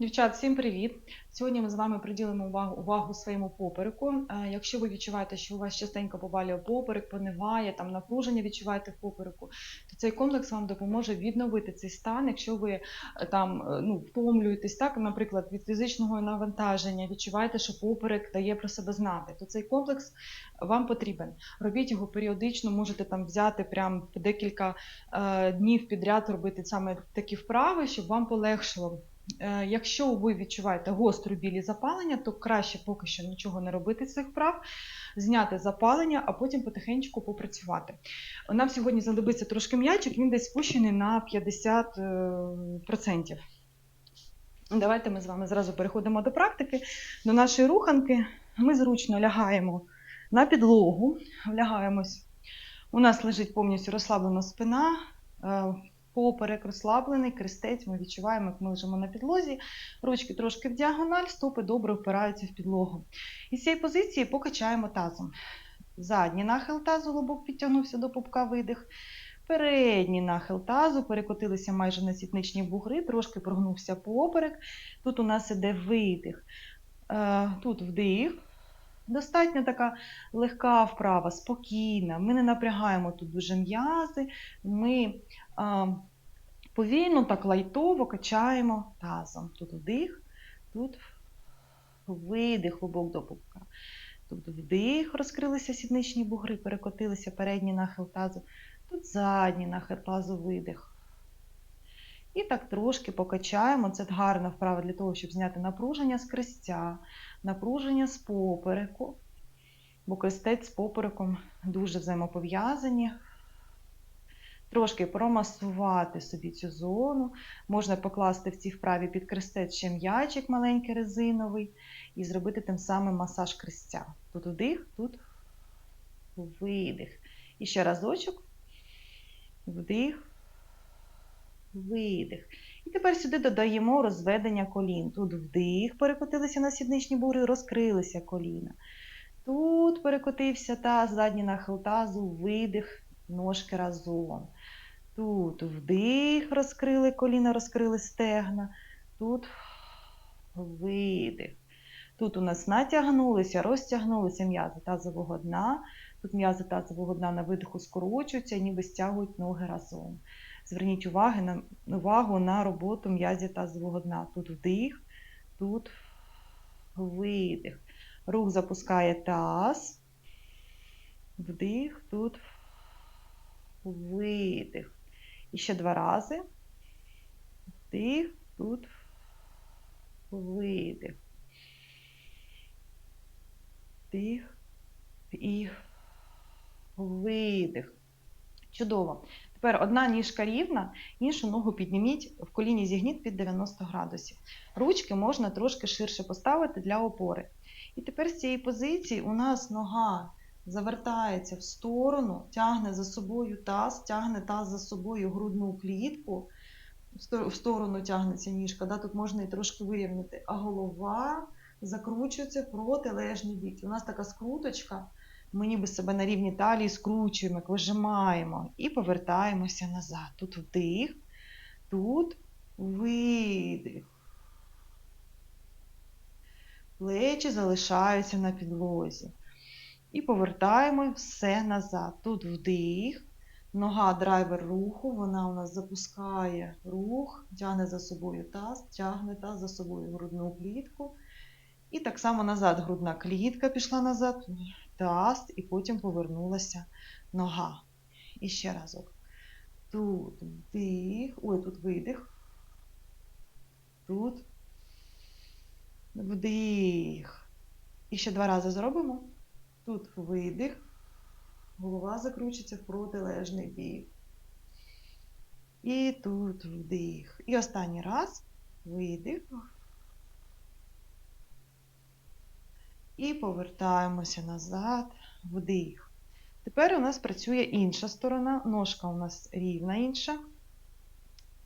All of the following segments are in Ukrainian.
Дівчат, всім привіт! Сьогодні ми з вами приділимо увагу, увагу своєму попереку. Е, Якщо ви відчуваєте, що у вас частенько побалює поперек, пониває, там напруження відчуваєте в попереку, то цей комплекс вам допоможе відновити цей стан. Якщо ви е, там е, ну, втомлюєтесь, так, наприклад, від фізичного навантаження, відчуваєте, що поперек дає про себе знати, то цей комплекс вам потрібен. Робіть його періодично, можете там взяти прям декілька е, днів підряд робити саме такі вправи, щоб вам полегшило. Е, Якщо ви відчуваєте гостру білі запалення, то краще поки що нічого не робити з цих вправ, зняти запалення, а потім потихеньку попрацювати. Нам сьогодні знадобиться трошки м'ячик, він десь спущений на 50%. Давайте ми з вами зразу переходимо до практики, до нашої руханки. Ми зручно лягаємо на підлогу, влягаємось. У нас лежить повністю розслаблена спина. Поперек розслаблений, крестець, ми відчуваємо, як ми лежимо на підлозі, ручки трошки в діагональ, стопи добре впираються в підлогу. І з цієї позиції покачаємо тазом. Задній нахил тазу, лобок підтягнувся до пупка видих. Передній нахил тазу, перекотилися майже на сітничні бугри, трошки прогнувся поперек. Тут у нас іде видих. Е, Тут вдих. Достатньо така легка вправа, спокійна. Ми не напрягаємо тут дуже м'язи. Ми а, повільно, так лайтово качаємо тазом. Тут вдих, тут видих, лобок до пупка. Тут вдих, розкрилися сідничні бугри, перекотилися передній нахил тазу. Тут задній нахил тазу, видих. І так трошки покачаємо. Це гарна вправа для того, щоб зняти напруження з крестця, напруження з попереку. Бо крестець з попереком дуже взаємопов'язані. Трошки промасувати собі цю зону. Можна покласти в цій вправі під крестець ще м'ячик маленький резиновий і зробити тим самим масаж крестця. Тут вдих, тут видих. І ще разочок. Вдих, видих. І тепер сюди додаємо розведення колін. Тут вдих, перекотилися на сідничні бури, розкрилися коліна. Тут перекотився таз, задній нахил тазу, видих, ножки разом. Тут вдих, розкрили коліна, розкрили стегна. Тут видих. Тут у нас натягнулися, розтягнулися м'язи тазового дна. Тут м'язи тазового дна на видиху скорочуються, ніби стягують ноги разом. Зверніть увагу на, увагу на роботу м'язів тазового дна. Тут вдих, тут видих. Рух запускає таз. Вдих, тут видих. І ще два рази. Вдих, тут видих. Вдих і видих. Чудово. Тепер одна ніжка рівна, іншу ногу підніміть, в коліні зігніть під 90 градусів. Ручки можна трошки ширше поставити для опори. І тепер з цієї позиції у нас нога завертається в сторону, тягне за собою таз, тягне таз за собою грудну клітку, в сторону тягнеться ніжка. Да? Тут можна і трошки вирівняти, а голова закручується в протилежний бік. У нас така скруточка. Ми ніби себе на рівні талії скручуємо, як вижимаємо і повертаємося назад. Тут вдих, тут видих. Плечі залишаються на підлозі. І повертаємо все назад. Тут вдих, нога драйвер руху, вона у нас запускає рух, тягне за собою таз, тягне таз за собою грудну клітку. І так само назад грудна клітка пішла назад, таз, і потім повернулася нога. І ще разок. Тут вдих, ой, тут видих. Тут вдих. І ще два рази зробимо. Тут видих. Голова закручується в протилежний бік. І тут вдих. І останній раз видих. І повертаємося назад, вдих. Тепер у нас працює інша сторона, ножка у нас рівна інша,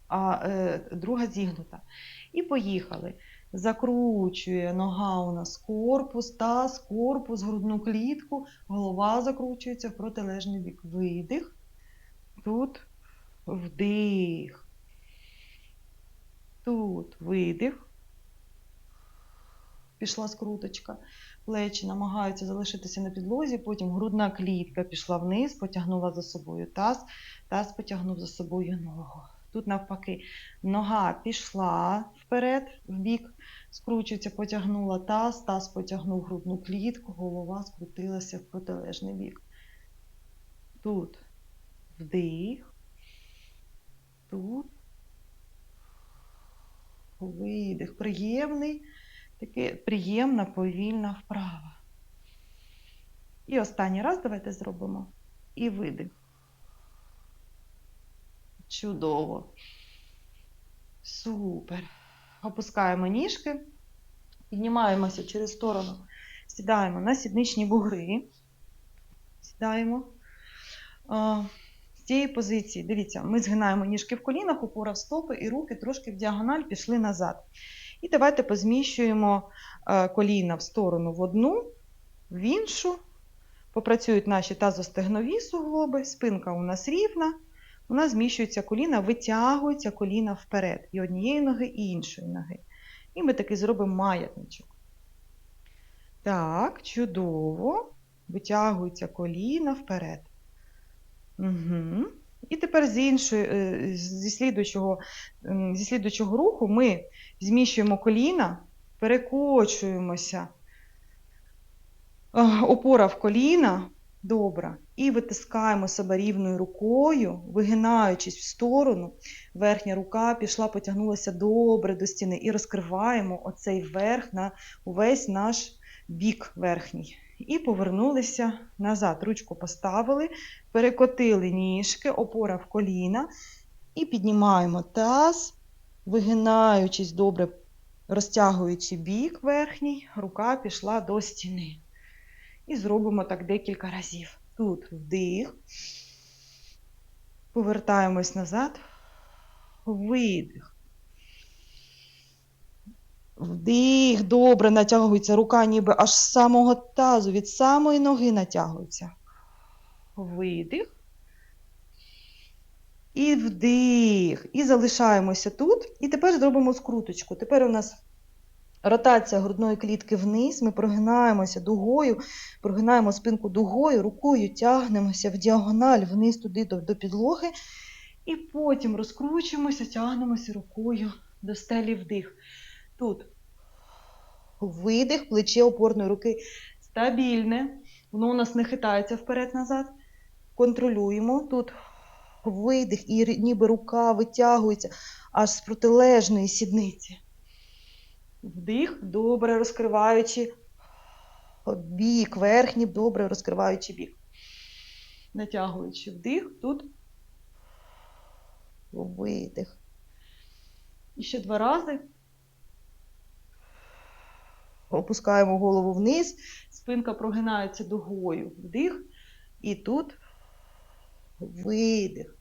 а е, друга зігнута. І поїхали. Закручує нога у нас корпус, таз, корпус, грудну клітку, голова закручується в протилежний бік. Видих. Тут вдих. Тут видих. пішла скруточка. Плечі намагаються залишитися на підлозі, потім грудна клітка пішла вниз, потягнула за собою таз, таз потягнув за собою ногу. Тут навпаки, нога пішла вперед, в бік, скручується, потягнула таз, таз потягнув грудну клітку, голова скрутилася в протилежний бік. Тут вдих, тут видих. Приємний, таке приємна, повільна вправа. І останній раз давайте зробимо. І видих. Чудово. Супер. Опускаємо ніжки, піднімаємося через сторону, сідаємо на сідничні бугри. Сідаємо. З цієї позиції, дивіться, ми згинаємо ніжки в колінах, опора в стопи і руки трошки в діагональ пішли назад. І давайте позміщуємо е, коліна в сторону в одну, в іншу. Попрацюють наші тазостегнові суглоби, спинка у нас рівна. У нас зміщуються коліна, витягуються коліна вперед. І однієї ноги, і іншої ноги. І ми таки зробимо маятничок. Так, чудово. Витягуються коліна вперед. Угу. І тепер з іншої, е, зі, слідуючого, зі слідуючого руху ми зміщуємо коліна, перекочуємося. Е, Опора в коліна, добре. І витискаємо себе рівною рукою, вигинаючись в сторону. Верхня рука пішла, потягнулася добре до стіни. І розкриваємо оцей верх на увесь наш бік верхній. І повернулися назад. Ручку поставили, перекотили ніжки, опора в коліна. І піднімаємо таз, вигинаючись добре, розтягуючи бік верхній, рука пішла до стіни. І зробимо так декілька разів. Тут вдих. Повертаємось назад. Видих. Вдих, добре натягується рука, ніби аж з самого тазу, від самої ноги натягується. Видих. І вдих. І залишаємося тут. І тепер зробимо скруточку. Тепер у нас ротація грудної клітки вниз. Ми прогинаємося дугою, прогинаємо спинку дугою, рукою тягнемося в діагональ вниз туди до, до підлоги. І потім розкручуємося, тягнемося рукою до стелі вдих. Тут видих, плече опорної руки стабільне. Воно у нас не хитається вперед-назад. Контролюємо. Тут видих, і ніби рука витягується аж з протилежної сідниці. Вдих, добре розкриваючи бік, верхній, добре розкриваючи бік. Натягуючи вдих, тут видих. І ще два рази. Опускаємо голову вниз, спинка прогинається дугою. Вдих. І тут видих.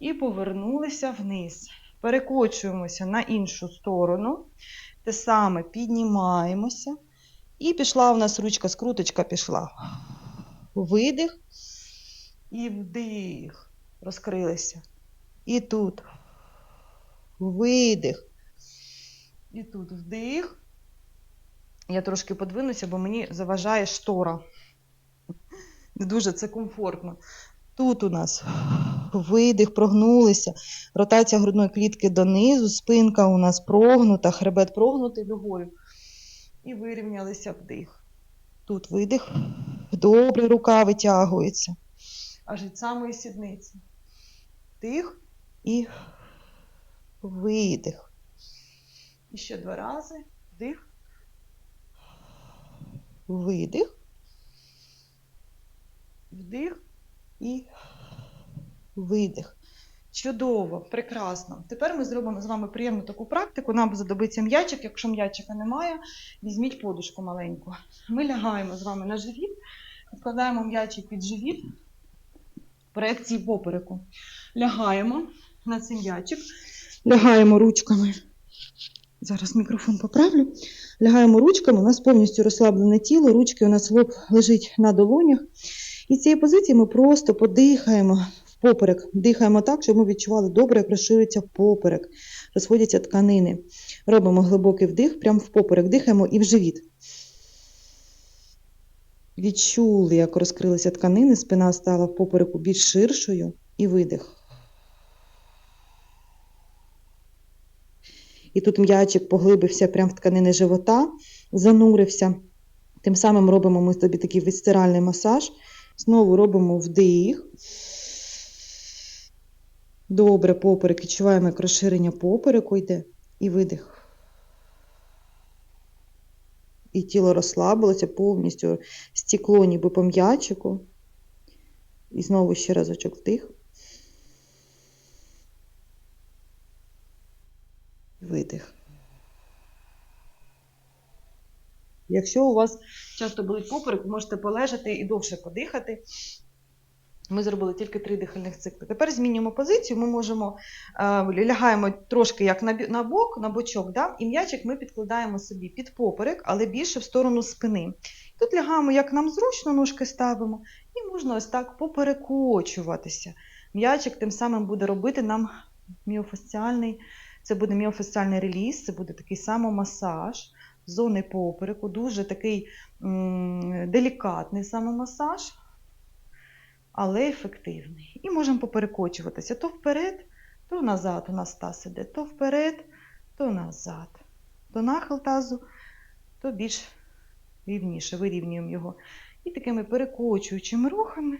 І повернулися вниз. Перекочуємося на іншу сторону. Те саме піднімаємося. І пішла у нас ручка, скруточка пішла. Видих і вдих. Розкрилися. І тут видих. І тут вдих. Я трошки подвинуся, бо мені заважає штора. Не дуже це комфортно. Тут у нас видих, прогнулися, ротація грудної клітки донизу, спинка у нас прогнута, хребет прогнутий дугою. І вирівнялися вдих. Тут видих. Добре, рука витягується. Аж від самої сідниці. Вдих і видих. І ще два рази. Вдих. Видих. Вдих і видих. Чудово, прекрасно. Тепер ми зробимо з вами приємну таку практику. Нам знадобиться м'ячик. Якщо м'ячика немає, візьміть подушку маленьку. Ми лягаємо з вами на живіт, вкладаємо м'ячик під живіт, проекції попереку. Лягаємо на цей м'ячик, лягаємо ручками. Зараз мікрофон поправлю. Лягаємо ручками, у нас повністю розслаблене тіло, ручки у нас лоб лежить на долонях. І з цієї позиції ми просто подихаємо в поперек. Дихаємо так, щоб ми відчували добре, як розширюється поперек, розходяться тканини. Робимо глибокий вдих, прямо в поперек дихаємо і в живіт. Відчули, як розкрилися тканини, спина стала в попереку більш ширшою і видих. І тут м'ячик поглибився прямо в тканини живота, занурився. Тим самим робимо ми собі такий відстиральний масаж. Знову робимо вдих. Добре, поперек. Відчуваємо, як розширення попереку йде. І видих. І тіло розслабилося повністю, стекло ніби по м'ячику. І знову ще разочок вдих. Видих. Якщо у вас часто болить поперек, ви можете полежати і довше подихати. Ми зробили тільки три дихальних цикли. Тепер змінюємо позицію. Ми можемо е, лягаємо трошки як на, бок, на бочок, да? і м'ячик ми підкладаємо собі під поперек, але більше в сторону спини. Тут лягаємо, як нам зручно, ножки ставимо, і можна ось так поперекочуватися. М'ячик тим самим буде робити нам міофасціальний, це буде міофасціальний реліз, це буде такий самомасаж зони попереку, дуже такий делікатний самомасаж, але ефективний. І можемо поперекочуватися то вперед, то назад. У нас таз іде, то вперед, то назад. То нахил тазу, то більш рівніше, вирівнюємо його. І такими перекочуючими рухами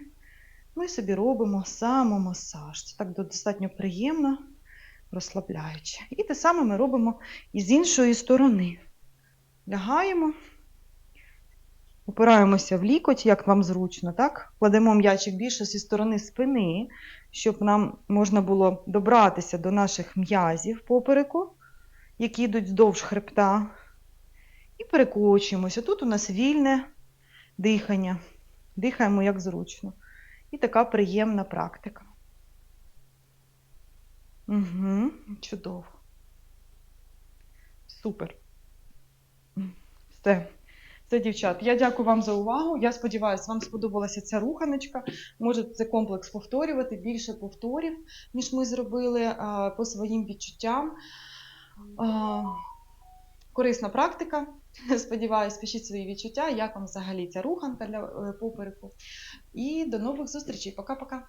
ми собі робимо самомасаж. Це так достатньо приємно, розслабляюче. І те саме ми робимо і з іншої сторони. Лягаємо, опираємося в лікоть, як вам зручно, так? Кладемо м'ячик більше зі сторони спини, щоб нам можна було добратися до наших м'язів попереку, які йдуть вздовж хребта. І перекочуємося. Тут у нас вільне дихання. Дихаємо як зручно. І така приємна практика. Угу, чудово. Супер. Все. Все, дівчат. Я дякую вам за увагу. Я сподіваюся, вам сподобалася ця руханочка. Можете цей комплекс повторювати, більше повторів, ніж ми зробили по своїм відчуттям. Корисна практика. Сподіваюсь, пишіть свої відчуття, як вам взагалі ця руханка для е, попереку. І до нових зустрічей. Пока-пока.